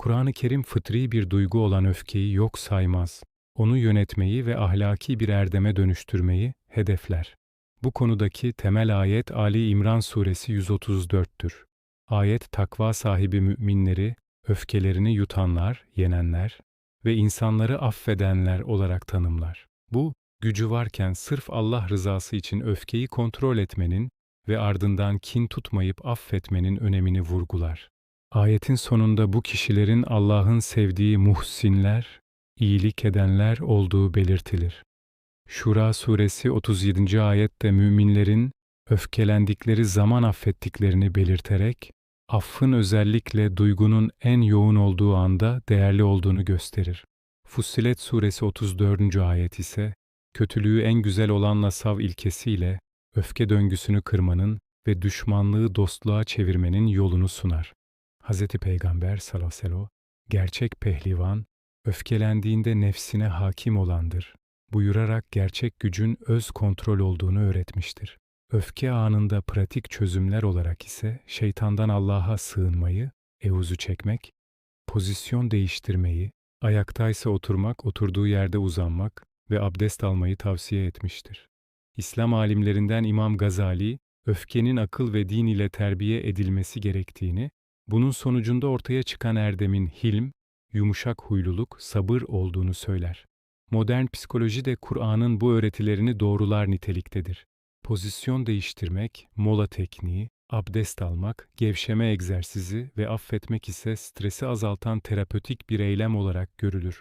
Kur'an-ı Kerim fıtri bir duygu olan öfkeyi yok saymaz. Onu yönetmeyi ve ahlaki bir erdeme dönüştürmeyi hedefler. Bu konudaki temel ayet Ali İmran suresi 134'tür. Ayet takva sahibi müminleri, öfkelerini yutanlar, yenenler ve insanları affedenler olarak tanımlar. Bu, gücü varken sırf Allah rızası için öfkeyi kontrol etmenin ve ardından kin tutmayıp affetmenin önemini vurgular. Ayetin sonunda bu kişilerin Allah'ın sevdiği muhsinler, iyilik edenler olduğu belirtilir. Şura suresi 37. ayette müminlerin öfkelendikleri zaman affettiklerini belirterek, affın özellikle duygunun en yoğun olduğu anda değerli olduğunu gösterir. Fussilet suresi 34. ayet ise, kötülüğü en güzel olanla sav ilkesiyle, öfke döngüsünü kırmanın ve düşmanlığı dostluğa çevirmenin yolunu sunar. Hz. Peygamber sellem, gerçek pehlivan, öfkelendiğinde nefsine hakim olandır buyurarak gerçek gücün öz kontrol olduğunu öğretmiştir. Öfke anında pratik çözümler olarak ise şeytandan Allah'a sığınmayı, evuzu çekmek, pozisyon değiştirmeyi, ayaktaysa oturmak, oturduğu yerde uzanmak ve abdest almayı tavsiye etmiştir. İslam alimlerinden İmam Gazali, öfkenin akıl ve din ile terbiye edilmesi gerektiğini, bunun sonucunda ortaya çıkan erdemin hilm, yumuşak huyluluk, sabır olduğunu söyler. Modern psikoloji de Kur'an'ın bu öğretilerini doğrular niteliktedir. Pozisyon değiştirmek, mola tekniği, abdest almak, gevşeme egzersizi ve affetmek ise stresi azaltan terapötik bir eylem olarak görülür.